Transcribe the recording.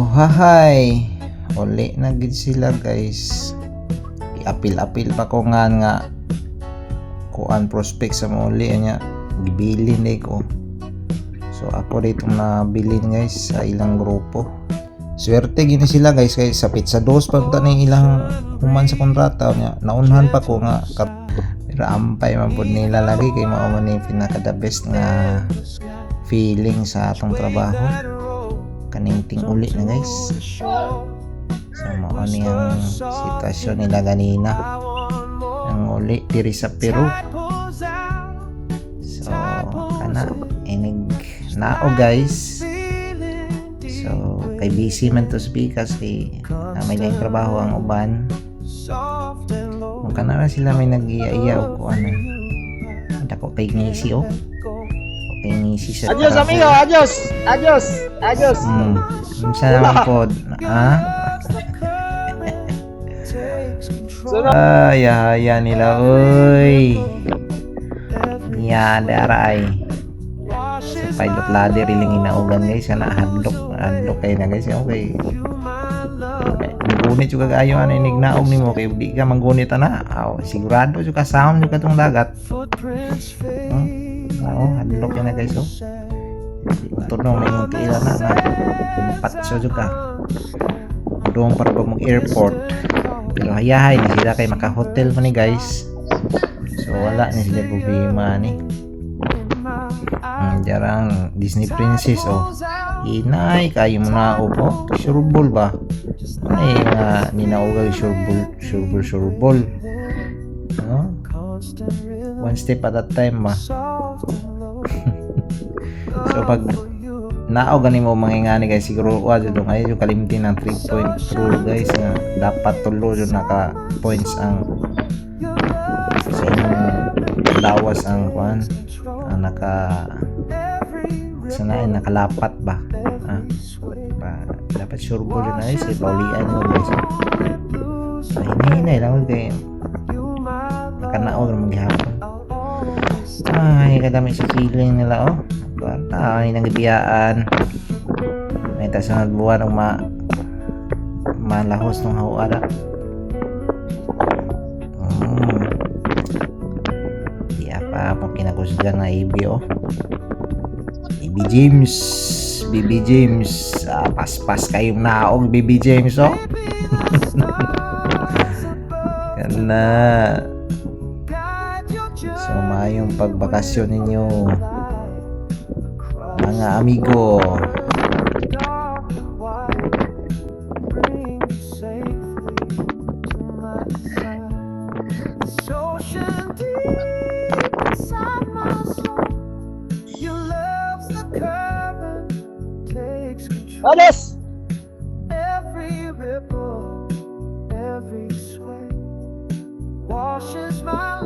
Oh hahay. Uli na gid sila guys. Iapil-apil pa ko nga nga kuan prospect sa muli niya. Gibilin ni ko. So ako dito na bilin guys sa ilang grupo. Swerte gini sila guys kay sa pizza dos pa ta ni ilang human sa kontrata niya. Naunhan pa ko nga pero ampay man pud nila lagi kay mao man ni pinaka the best nga feeling sa atong trabaho kaning ting uli na guys. so mao ni ang sitwasyon nila ganina ang uli diri sa Peru. So kana inig nao guys. so kay busy man to speakers kay na may laing trabaho ang uban. kung kana na sila may nag-iya-iya o kung ano. dako kay ngisi o kay ngisi sa Adios trabaho. amigo, adios, adios, adios. Hmm. Minsan naman po, ha? Sunod. Ay, haya nila, uy. Yan, daray. Sa pilot ladder, iling inaugan guys. Sana hadlok, hadlok kayo na guys. Okay. Gunit juga kayo ano inig naog ni mo kay di ka manggunit na. Aw, sigurado juga sound juga tong dagat. Hmm? Oo, hadlok yan na guys oh. Tunong na yung tila na na patso juga. Doon para pag mag airport. Pero hayahay ni sila kay maka-hotel man ni guys. So wala ni sila problema ni. Hmm, jarang Disney princess oh. Inay kayo mo na upo. Sureball ba? Ay nga ninaugal sureball, sureball, sureball. No? One step at a time ba? so pag nao gani mo mangingani guys siguro wa jud ay yung kalimti ng 3 point rule guys nga dapat tulo jud naka points ang sa inyong lawas ang kwan ang naka sanayin nakalapat ba? Ah, ba dapat sure po rin ay sa paulian mo guys. Ay hinay lang kay nakanao naman gihapon ay kadami sa feeling nila oh Bata, ay nagibiyaan. May tasunod buwan ng ma malahos ng hawara. Mm. Di apa po kinakusgan na Ibi oh. Ibi James. Bibi James. Ah, paspas kayong naong Bibi James oh. Kana. So, mayong pagbakasyon ninyo mga amigo. Adios. Every ripple, every sway washes my